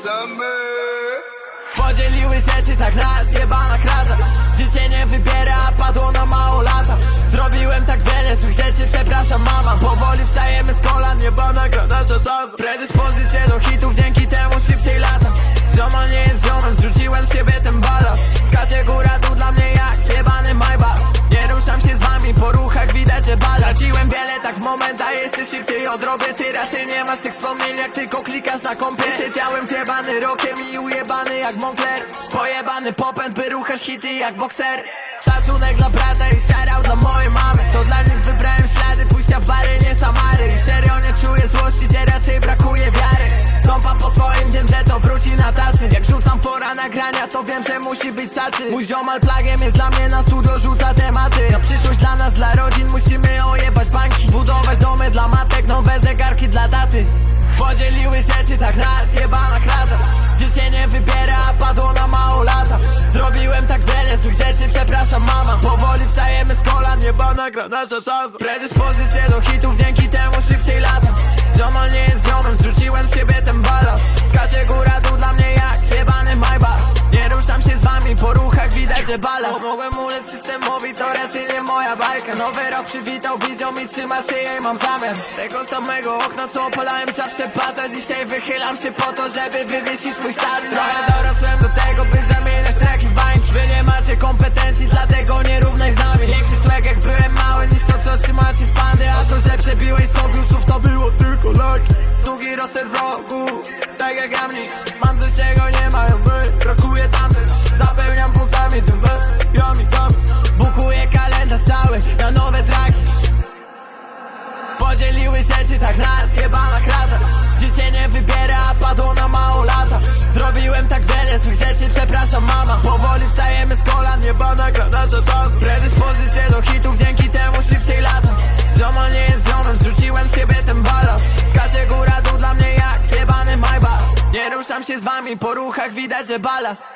wracamy Podzieliły rzeczy tak raz, jebana krata. Życie nie wybiera, a padło na mało lata. Zrobiłem tak wiele złych rzeczy, przepraszam mama. Powoli wstajemy z kolan, jebana gra nasza szansa jeszcze szybciej odrobię. Ty raczej nie masz tych wspomnień, jak tylko klikasz na kompie. Siedziałem zjebany rokiem i ujebany jak Moncler. Pojebany popęd, by ruchać hity jak bokser. Szacunek dla brata i shoutout dla mojej mamy. To dla nich wybrałem ślady, pójścia w bary, nie Samary. I serio nie czuję złości, gdzie raczej brakuje wiary. Stąpam po swoim, wiem, że to wróci na tacy. Jak rzucam fora nagrania, to wiem, że musi być tacy. Mój ziomal plagiem jest dla mnie na studio, Tak raz, jebana krata Życie nie wybiera, a padło na mało lata. Zrobiłem tak wiele złych rzeczy, przepraszam mama. Powoli wstajemy z kolan, jebana gra nasza szansa. Predyspozycje do hitów, dzięki temu że balast Mogłem ulec systemowi, to raczej nie moja bajka. Nowy rok przywitał wizją i trzyma się jej mam zamiar Tego samego okna, co opalałem zawsze pata Dzisiaj wychylam się po to, żeby wywiesić swój stary Podzieliły rzeczy tak raz, jebana krata. Życie nie wybiera, a padło na mało lata. Zrobiłem tak wiele złych rzeczy, przepraszam mama. Powoli wstajemy z kolan, jebana gra nasza szansa Predyspozycje do hitów, dzięki temu szybciej lata Ziomal nie jest ziomem, zrzuciłem z siebie ten balast Skacze góra tu dla mnie jak jebany Maybach Nie ruszam się z wami, po ruchach widać, że balast